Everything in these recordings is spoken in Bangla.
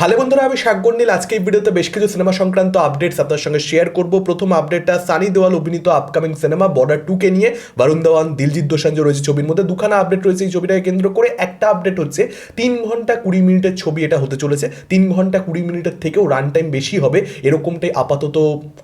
হ্যালো বন্ধুরা, আমি শাকগর নীল। আজকে এই ভিডিওতে বেশ কিছু সিনেমা সংক্রান্ত আপডেটস আপনার সঙ্গে শেয়ার করব। প্রথম আপডেটটা সানি দেওয়াল অভিনীত আপকামিং সিনেমা বর্ডার টুকে নিয়ে। বরুণ দেওয়ান দিলজিৎ দোসাঞ্জ রয়েছে ছবির মধ্যে। দুখানা আপডেট রয়েছে এই ছবিটাকে কেন্দ্র করে। একটা আপডেট হচ্ছে, তিন ঘণ্টা কুড়ি মিনিটের ছবি এটা হতে চলেছে। তিন ঘণ্টা কুড়ি মিনিটের থেকেও রান টাইম বেশি হবে। এরকমটাই আপাতত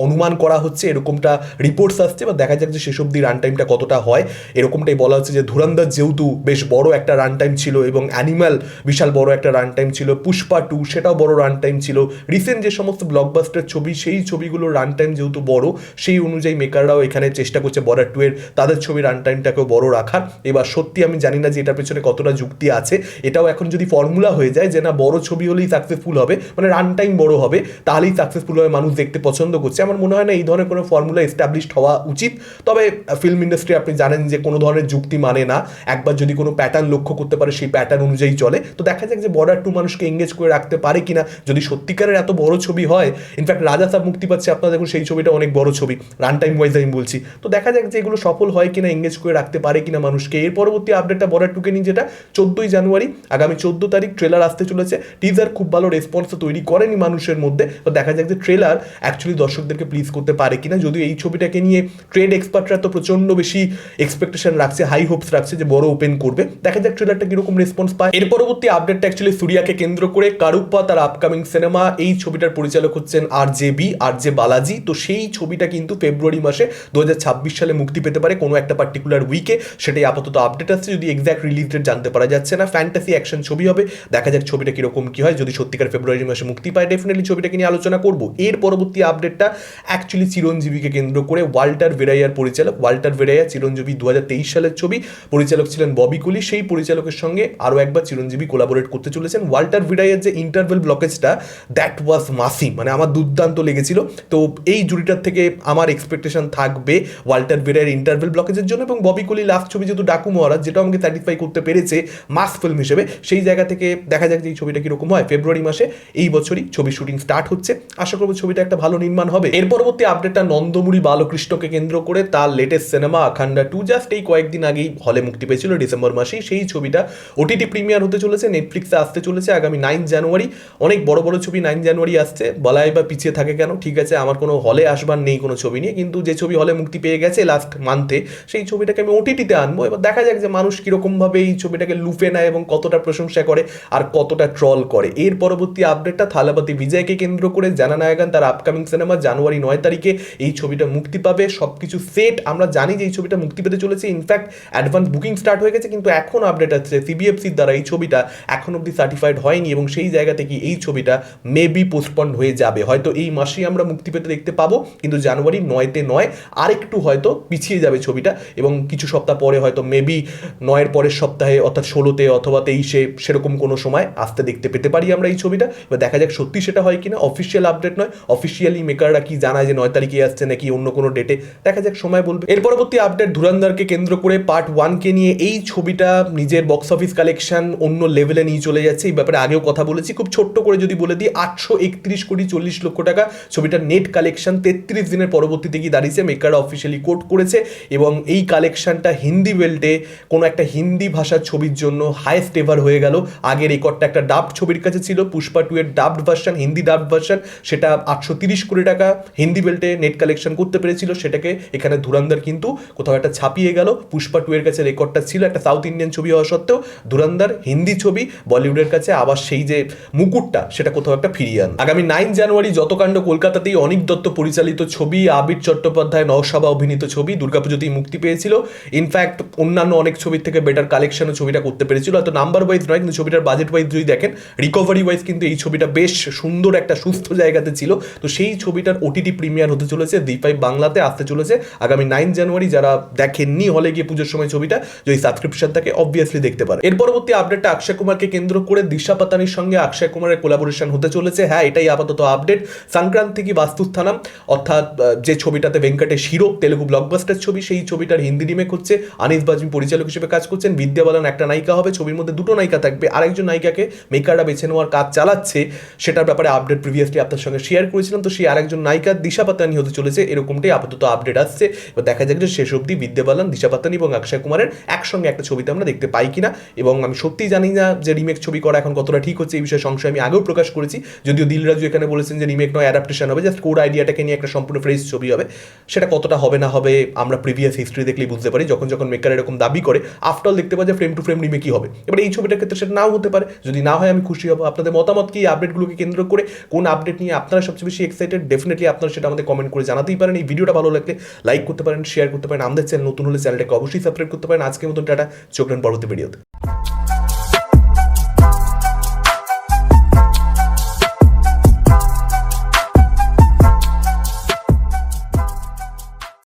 অনুমান করা হচ্ছে। এরকমটা রিপোর্টস আসছে বা দেখা যাক যে শেষ অব্দি রান টাইমটা কতটা হয়। এরকমটাই বলা হচ্ছে যে ধুরন্ধর যেহেতু বেশ বড় একটা রান টাইম ছিল এবং অ্যানিম্যাল বিশাল বড় একটা রান টাইম ছিল। পুষ্পা টু সেটাও বড় রান টাইম ছিল। রিসেন্ট যে সমস্ত ব্লকবাস্টার ছবি, সেই ছবিগুলোর রান টাইম যেহেতু বড়, সেই অনুযায়ী মেকাররাও এখানে চেষ্টা করছে বর্ডার টু এর, তাদের ছবি রান টাইমটাকেও বড় রাখার। এবার সত্যি আমি জানি না যে এটার পেছনে কতটা যুক্তি আছে। এটাও এখন যদি ফর্মুলা হয়ে যায় যে না, বড় ছবি হলেই সাকসেসফুল হবে মানে রান টাইম বড় হবে, তাহলেই সাকসেসফুল হবে মানুষ দেখতে পছন্দ করছে। আমার মনে হয় না এই ধরনের কোনো ফর্মুলা এস্টাবলিশড হওয়া উচিত। তবে ফিল্ম ইন্ডাস্ট্রি আপনি জানেন যে কোনো ধরনের যুক্তি মানে না। একবার যদি কোনো প্যাটার্ন লক্ষ্য করতে পারে, সেই প্যাটার্ন অনুযায়ী চলে। তো দেখা যাক যে বর্ডার টু মানুষকে এঙ্গেজ করে রাখতে পারে কিনা, যদি সত্যিকারের এত বড় ছবি হয় ইনফ্যাক্ট রাজা সাহেব মুক্তি পাচ্ছে, আপনারা দেখুন সেই ছবিটা অনেক বড় ছবি রান টাইম ওয়াইজ আমি বলছি। তো দেখা যাক যে এগুলো সফল হয় কিনা এঙ্গেজ করে রাখতে পারে কিনা মানুষকে। এর পরবর্তী আপডেটটা বর্ডার টুকে নিয়ে যেটা চোদ্দোই জানুয়ারি, আগামী চোদ্দ তারিখ ট্রেলার আসতে চলেছে। টিজার খুব ভালো রেসপন্স তৈরি করেনি মানুষের মধ্যে। তো দেখা যাক যে ট্রেলার অ্যাকচুয়ালি দর্শকদেরকে প্লিজ করতে পারে কিনা। যদিও এই ছবিটাকে নিয়ে ট্রেড এক্সপার্টরা তো প্রচণ্ড বেশি এক্সপেকটেশন রাখছে হাই হোপস রাখছে যে বড় ওপেন করবে। দেখা যাক ট্রেলারটা কীরকম রেসপন্স পায়। এর পরবর্তী আপডেটটা অ্যাকচুয়ালি সুরিয়াকে কেন্দ্র করে, কারুপ্পা তার আপকামিং সিনেমা এই ছবিটার পরিচালক হচ্ছেন R J B R J Balaji তো সেই ছবিটা কিন্তু ফেব্রুয়ারি মাসে দু সালে মুক্তি পেতে পারে কোনো একটা পার্টিকুলার উইকে সেটাই আপাতত আপডেট আসছে যদি এক্স্যাক্ট রিলিজ ডেট জানতে পারা যাচ্ছে না। ফ্যান্টাসি অ্যাকশন ছবি হবে, দেখা যাক ছবিটা কীরকম কি হয়। যদি সত্যিকার ফেব্রুয়ারি মাসে মুক্তি পায় ডেফিনেটলি ছবিটাকে নিয়ে আলোচনা করব। এর পরবর্তী আপডেটটা অ্যাকচুয়ালি চিরঞ্জীবীকে কেন্দ্র করে ওয়াল্টার ভেরাইয়ার পরিচালক। ওয়াল্টার ভেরাইয়া চিরঞ্জীবী দু হাজার তেইশ সালের ছবি। পরিচালক ছিলেন ববি কুলি সেই পরিচালকের সঙ্গে আরও একবার চিরঞ্জীবী কোলাবোরেট করতে চলেছেন। ওয়াল্টার ভিডাইয়ের যে ইন্টারভেল ব্লকেজটা দ্যাট ওয়াজ মাসি মানে আমার দুর্দান্ত লেগেছিল। তো এই জুড়িটার থেকে আমার এক্সপেকটেশন থাকবে ওয়াল্টার ভিডাইয়ের ইন্টারভেল ব্লকেজের জন্য এবং ববি কুলি লাস্ট ছবি যেহেতু ডাকু মহারাজ যেটা আমাকে স্যাটিসফাই করতে পেরেছে মাস ফিল্ম হিসেবে, সেই জায়গা থেকে দেখা যাক যে এই ছবিটা কীরকম হয়। ফেব্রুয়ারি মাসে এই বছরই ছবি শুটিং স্টার্ট হচ্ছে। আশা করব ছবিটা একটা ভালো নির্মাণ হবে। এর পরবর্তী আপডেটটা নন্দমুড়ি বালকৃষ্ণকে কেন্দ্র করে, তার latest cinema Akhanda two just এই কয়েকদিন আগেই হলে মুক্তি পেয়েছিল, ডিসেম্বর মাসেই। সেই ছবিটা ওটিটি প্রিমিয়ার হতে চলেছে নেটফ্লিক্সে আসতে চলেছে আগামী নাইন জানুয়ারি অনেক বড় বড় ছবি নাইন জানুয়ারি আসছে, বলাই বা পিছিয়ে থাকে কেন? ঠিক আছে, আমার কোনো হলে আসবার নেই কোনো ছবি নিয়ে, কিন্তু যে ছবি হলে মুক্তি পেয়ে গেছে লাস্ট মান্থে সেই ছবিটাকে আমি ওটিটিতে আনব। এবার দেখা যাক যে মানুষ কীরকমভাবে এই ছবিটাকে লুফে নেয় এবং কতটা প্রশংসা করে আর কতটা ট্রল করে। এর পরবর্তী আপডেটটা থালাপতি বিজয়কে কেন্দ্র করে, জানা নায়গান তার আপকামিং সিনেমা জানুয়ারি নয় তারিখে এই ছবিটা মুক্তি পাবে। সব কিছু সেট আমরা জানি যে এই ছবিটা মুক্তি পেতে চলেছে। ইনফ্যাক্ট অ্যাডভান্স বুকিং স্টার্ট হয়ে গেছে, কিন্তু এখন আপডেট আছে সিবিএফসির দ্বারা এই ছবিটা এখন অব্দি সার্টিফাইড হয়নি এবং সেই জায়গা থেকে এই ছবিটা মেবি পোস্টপন্ড হয়ে যাবে। হয়তো এই মাসেই আমরা মুক্তি পেতে দেখতে পাবো, কিন্তু জানুয়ারি নয়তে নয়, আরেকটু হয়তো পিছিয়ে যাবে ছবিটা এবং কিছু সপ্তাহ পরে হয়তো মেবি নয়ের পরের সপ্তাহে অর্থাৎ ষোলোতে অথবা তেইশে সেরকম কোনো সময় আসতে দেখতে পেতে পারি আমরা এই ছবিটা। এবার দেখা যাক সত্যি সেটা হয় কিনা। অফিসিয়াল আপডেট নয় অফিসিয়ালি মেকাররা কি জানায় যে নয় তারিখে আসছে নাকি অন্য কোনো ডেটে দেখা যাক, সময় বলবে। এর পরবর্তী আপডেট ধুরান্দারকে কেন্দ্র করে পার্ট ওয়ানকে নিয়ে এই ছবিটা নিজের বক্স অফিস কালেকশন অন্য লেভেলে নিয়ে চলে যাচ্ছে। এই ব্যাপারে আগেও কথা বলেছি। খুব ছোট্ট করে যদি বলে দিই, আটশো একত্রিশ কোটি চল্লিশ লক্ষ টাকা। ছবিটার নেট কালেকশন তেত্রিশ দিনের পরবর্তীতে গিয়ে দাঁড়িয়েছে মেকাররা অফিসিয়ালি কোট করেছে এবং এই কালেকশনটা হিন্দি বেল্টে কোনো একটা হিন্দি ভাষার ছবির জন্য হাইয়েস্ট এভার হয়ে গেল। আগের রেকর্ডটা একটা ডাব ছবির কাছে ছিল, পুষ্পা টু এর dubbed version Hindi dubbed version সেটা আটশো তিরিশ কোটি টাকা হিন্দি বেল্টে নেট কালেকশন করতে পেরেছিল, সেটাকে এখানে ধুরান্দার কিন্তু কোথাও একটা ছাপিয়ে গেল। পুষ্পা টু এর কাছে রেকর্ডটা ছিল, একটা সাউথ ইন্ডিয়ান ছবি হওয়া সত্ত্বেও ধুরান্দার হিন্দি ছবি বলিউডের কাছে আবার সেই যে মুকুটটা, সেটা কোথাও একটা ফিরিয়ে আন আগামী নাইন জানুয়ারি যত কাণ্ড কলকাতাতেই অনিক দত্ত পরিচালিত ছবি, আবির চট্টোপাধ্যায় নওশাবা অভিনীত ছবি, দুর্গাপুজোতেই মুক্তি পেয়েছিল। ইনফ্যাক্ট অন্যান্য অনেক ছবির থেকে বেটার কালেকশনও ছবিটা করতে পেরেছিল। হয়তো নাম্বার ওয়াইজ নয়, কিন্তু ছবিটার বাজেট ওয়াইজ যদি দেখেন রিকভারি ওয়াইজ কিন্তু এই ছবিটা বেশ সুন্দর একটা সুস্থ জায়গাতে ছিল। তো সেই ছবিটার ওটিটি প্রিমিয়ার হতে চলেছে দি ফাইভ বাংলাতে আসতে চলেছে। আগামী নাইন জানুয়ারি যারা দেখেননি হলে গিয়ে পুজোর সময় ছবিটা, যদি সাবস্ক্রিপশন থাকে অবভিয়াসলি দেখতে পারে এর পরবর্তী আপডেটটা অক্ষয় কুমারকে কেন্দ্র করে দিশা পাতানির সঙ্গে অক্ষয় কুমারের কোলাবোরেশন হতে চলেছে। হ্যাঁ এটাই আপাতত আপডেট সংক্রান্তি কি বাস্তুস্থানাম? অর্থাৎ যে ছবিটাতে ভেঙ্কটেশ হিরো, তেলুগু ব্লকবাস্টার ছবি, সেই ছবিটার হিন্দি রিমেক হচ্ছে। আনিস বাজিম পরিচালক হিসেবে কাজ করছেন। বিদ্যা বালান একটা নায়িকা হবে। ছবির মধ্যে দুটো নায়িকা থাকবে। আরেকজন নায়িকাকে মেকাররা বেছে নেওয়ার কাজ চালাচ্ছে। সেটার ব্যাপারে আপডেট প্রিভিয়াসলি আপনার সঙ্গে শেয়ার করেছিলাম। তো সেই আরেকজন নায়িকা দিশা পাতানি হতে চলেছে। এরকমটাই আপাতত আপডেট আসছে। এবার দেখা যাক যে শেষ অবধি বিদ্যা বালান দিশা পাতানি এবং অক্ষয় কুমারের একসঙ্গে একটা ছবিতে আমরা দেখতে পাই কিনা। এবং আমি সত্যিই জানি না যে রিমেক ছবি করা এখন কতটা ঠিক হচ্ছে। এই বিষয়ে সংশয় সংশয় আমি আগেও প্রকাশ করেছি, যদিও দিলরাজু এখানে বলেছেন যে রিমেক নয় অ্যাডাপ্টেশন হবে জাস্ট কোর আইডিয়াটাকে নিয়ে একটা সম্পূর্ণ ফ্রেশ ছবি হবে। সেটা কতটা হবে না হবে আমরা প্রিভিয়াস হিস্ট্রি দেখলেই বুঝতে পারি, যখন যখন মেকার এরকম দাবি করে আফটার দেখতে পাই যে ফ্রেম টু ফ্রেম রিমেকই হবে। এবার এই ছবিটার ক্ষেত্রে সেটা নাও হতে পারে, যদি না হয় আমি খুশি হব। আপনাদের মতামত কি আপডেটগুলোকে কেন্দ্র করে? কোন আপডেট নিয়ে আপনারা সবচেয়ে বেশি এক্সাইটেড ডেফিনেটলি আপনারা সেটা আমাদের কমেন্ট করে জানাতেই পারেন। এই ভিডিওটা ভালো লাগলে লাইক করতে পারেন শেয়ার করতে পারেন। আমাদের চ্যানেল নতুন হলে চ্যানেলটাকে অবশ্যই সাবস্ক্রাইব করতে পারেন। আজকের মতন টাটা, চোখ পরবর্তী ভিডিওতে